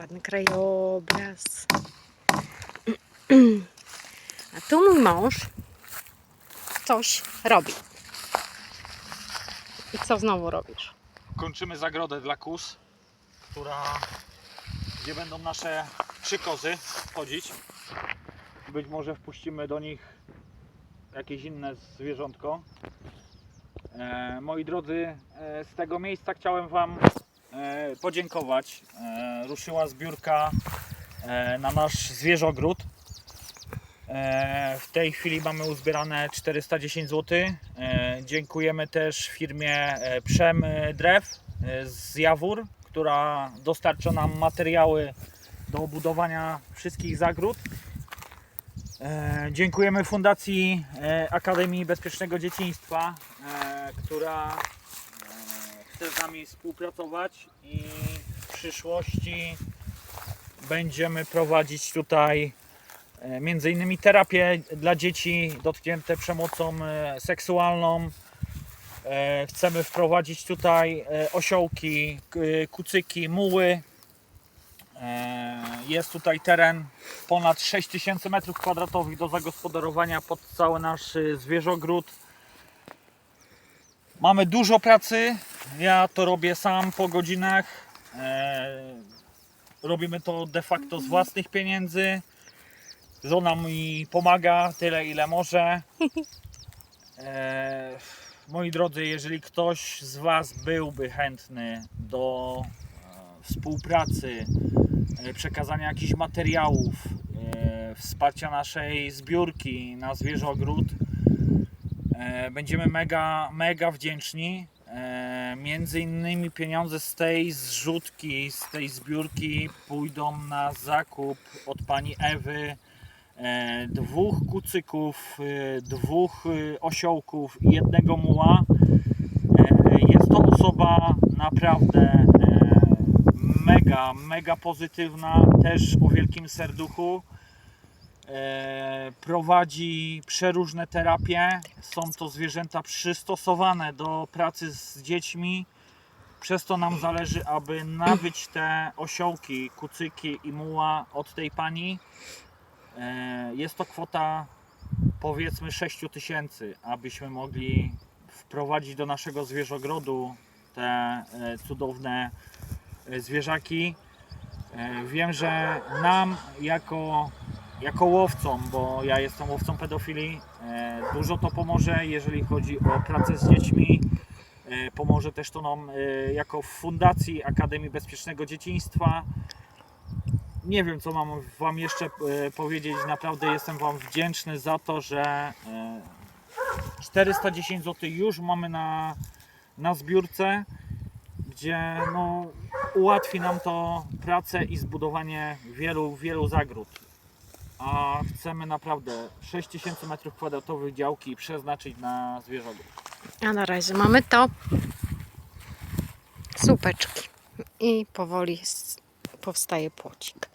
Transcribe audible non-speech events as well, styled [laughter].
ładny krajobraz. [clears throat] A tu mój mąż coś robi. I co znowu robisz? Kończymy zagrodę dla kus, która, gdzie będą nasze trzy kozy wchodzić. Być może wpuścimy do nich jakieś inne zwierzątko. E, moi drodzy, e, z tego miejsca chciałem Wam podziękować. E, ruszyła zbiórka e, na nasz zwierzogród. E, W tej chwili mamy uzbierane 410 zł. E, Dziękujemy też firmie e, Przem Drew e, z Jawór, która dostarcza nam materiały do obudowania wszystkich zagród. E, Dziękujemy Fundacji e, Akademii Bezpiecznego Dzieciństwa, e, która e, chce z nami współpracować i w przyszłości będziemy prowadzić tutaj E, między innymi terapię dla dzieci dotknięte przemocą e, seksualną. E, Chcemy wprowadzić tutaj osiołki, kucyki, muły. Jest tutaj teren ponad 6000 m2 do zagospodarowania pod cały nasz zwierzogród. Mamy dużo pracy. Ja to robię sam po godzinach. E, Robimy to de facto z własnych pieniędzy. Żona mi pomaga tyle, ile może. E, moi drodzy, jeżeli ktoś z Was byłby chętny do e, współpracy, przekazania jakichś materiałów, wsparcia naszej zbiórki na zwierzogród, będziemy mega, mega wdzięczni. E, między innymi pieniądze z tej zrzutki, z tej zbiórki pójdą na zakup od pani Ewy e, dwóch kucyków, e, dwóch osiołków i jednego muła. Jest to osoba naprawdę mega, mega pozytywna, też o wielkim serduchu. E, Prowadzi przeróżne terapie. Są to zwierzęta przystosowane do pracy z dziećmi. Przez to nam zależy, aby nabyć te osiołki, kucyki i muła od tej pani. E, Jest to kwota powiedzmy 6 tysięcy, abyśmy mogli wprowadzić do naszego zwierzogrodu te e, cudowne zwierzaki. Wiem, że nam jako, jako łowcom, bo ja jestem łowcą pedofilii, e, dużo to pomoże, jeżeli chodzi o pracę z dziećmi. E, Pomoże też to nam e, jako Fundacji Akademii Bezpiecznego Dzieciństwa. Nie wiem, co mam Wam jeszcze powiedzieć. Naprawdę jestem Wam wdzięczny za to, że e, 410 zł już mamy na, na zbiórce, gdzie no, ułatwi nam to pracę i zbudowanie wielu, wielu zagród. A chcemy naprawdę 6000 m2 działki przeznaczyć na zwierzogród. A na razie mamy to. Słupeczki. I powoli powstaje płocik.